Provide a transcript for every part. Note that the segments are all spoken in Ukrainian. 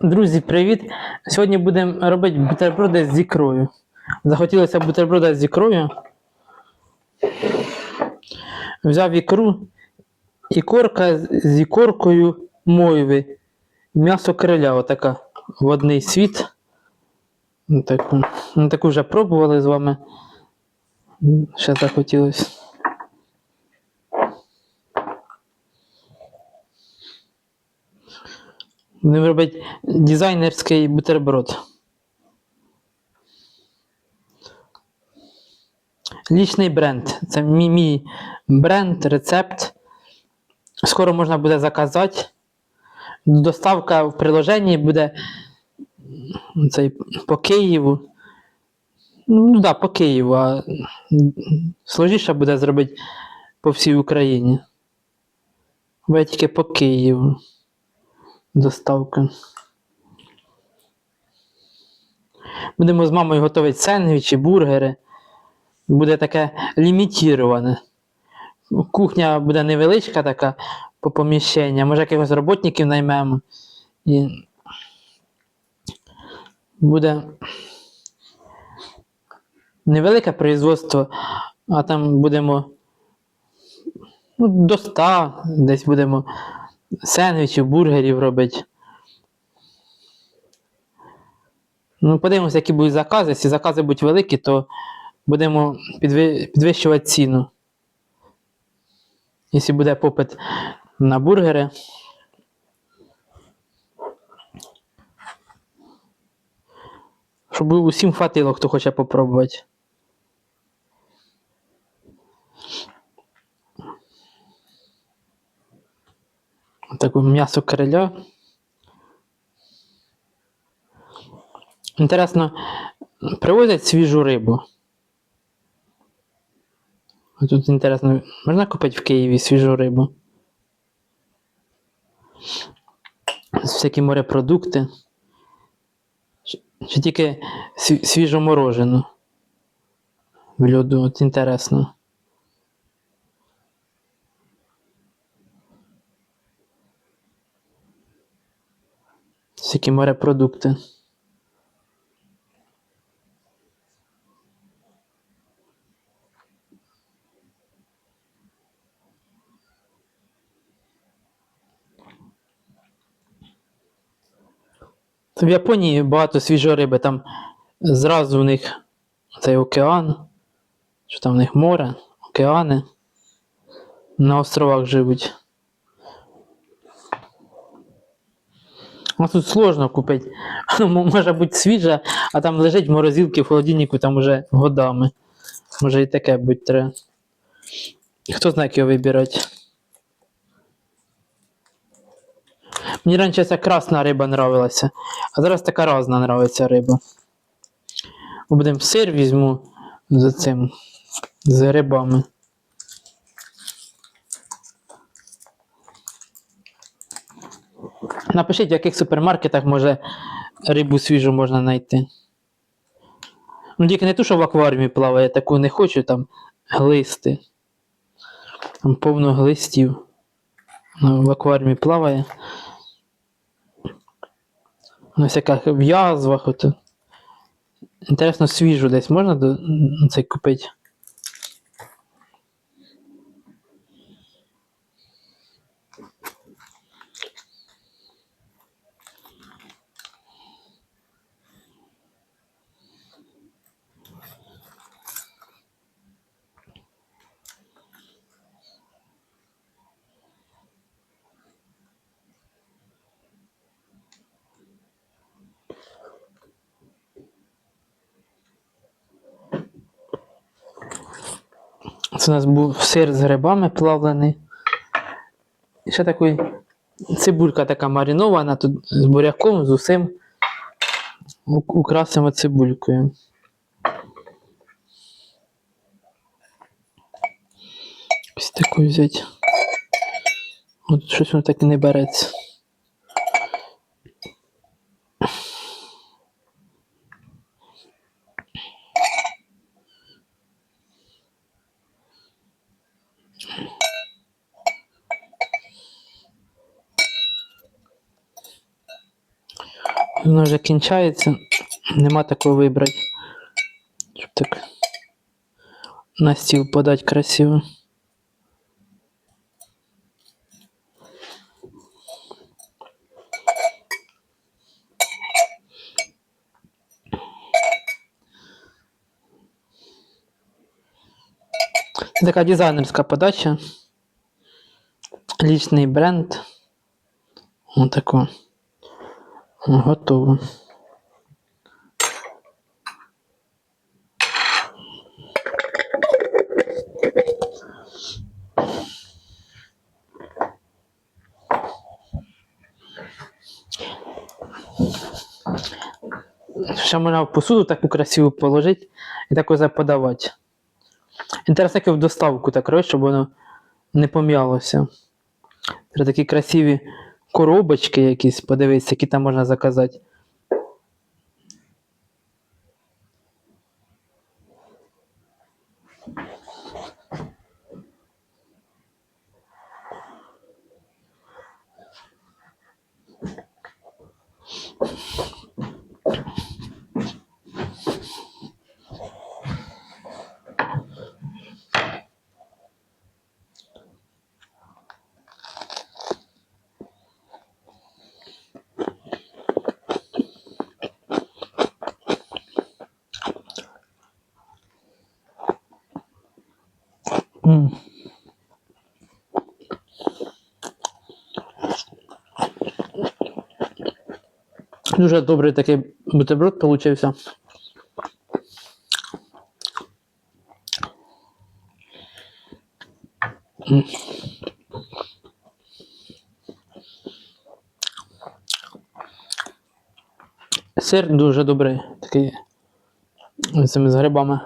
Друзі, привіт! Сьогодні будемо робити бутерброди з ікрою. Захотілося бутерброда з ікрою. Взяв ікру, ікорка з- ікоркою мойви. М'ясо криля, отака водний світ. Ну, Таку, ну, таку вже пробували з вами. Ще захотілося. Будемо робити дизайнерський бутерброд. Лічний бренд. Це мій, мій бренд, рецепт. Скоро можна буде заказати. Доставка в приложенні буде цей, по Києву. Ну так, да, по Києву, а сложніше буде зробити по всій Україні. Буде тільки по Києву. Доставка. Будемо з мамою готувати сендвічі, бургери. Буде таке лімітіроване. Кухня буде невеличка така по поміщенню. Може, якихось роботників наймемо. І буде невелике производство, а там будемо ну, до 100 десь будемо сендвічів, бургерів робити. Ну, подивимося, які будуть закази. Якщо закази будуть великі, то будемо підвищувати ціну. Якщо буде попит на бургери. Щоб усім хватило, хто хоче попробувати. Таке м'ясо криля. Інтересно, привозять свіжу рибу. Тут інтересно, можна купити в Києві свіжу рибу? Всякі морепродукти. Чи, тільки сві- свіжоморожену? В льоду, от інтересно. Всякі морепродукти. В Японії багато свіжої риби, там зразу у них цей океан, що там в них море, океани. На островах живуть. А тут сложно купити. Може бути свіже, а там лежить в морозилці в холодильнику там уже годами. Може і таке бути треба. Хто знає, як його вибирати. Мені раніше ця красна риба нравилася, а зараз така різна нравиться риба. Будемо сир візьму з цим, з рибами. Напишіть, в яких супермаркетах може рибу свіжу можна знайти. Ну, тільки не ту, що в акваріумі плаває, таку не хочу там глисти. Там повно глистів. Ну, в акваріумі плаває. На всяких в язвах. Інтересно, свіжу десь можна до, цей купити? Це у нас був сир з грибами плавлений. І ще такий цибулька така маринована, тут з буряком, з усім. У- Украсимо цибулькою. Ось таку взяти. От щось воно так і не береться. Воно вже кінчається. Нема такого вибрати. Щоб так на стіл подати красиво. Це така дизайнерська подача. Лічний бренд. Отако. Готово. Ще можна в посуду таку красиву положити і так ось подавати. Інтересно, як його в доставку так робити, щоб воно не пом'ялося. Це такі красиві коробочки якісь, подивись, які там можна заказати. Дуже добрий такий бутерброд получився. Сир дуже добрий, такий з грибами.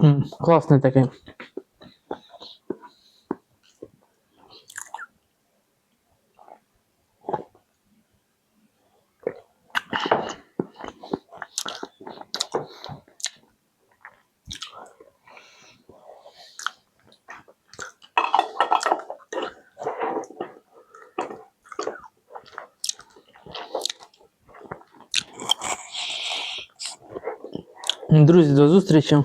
М, Класний такий. Друзі, до зустрічі.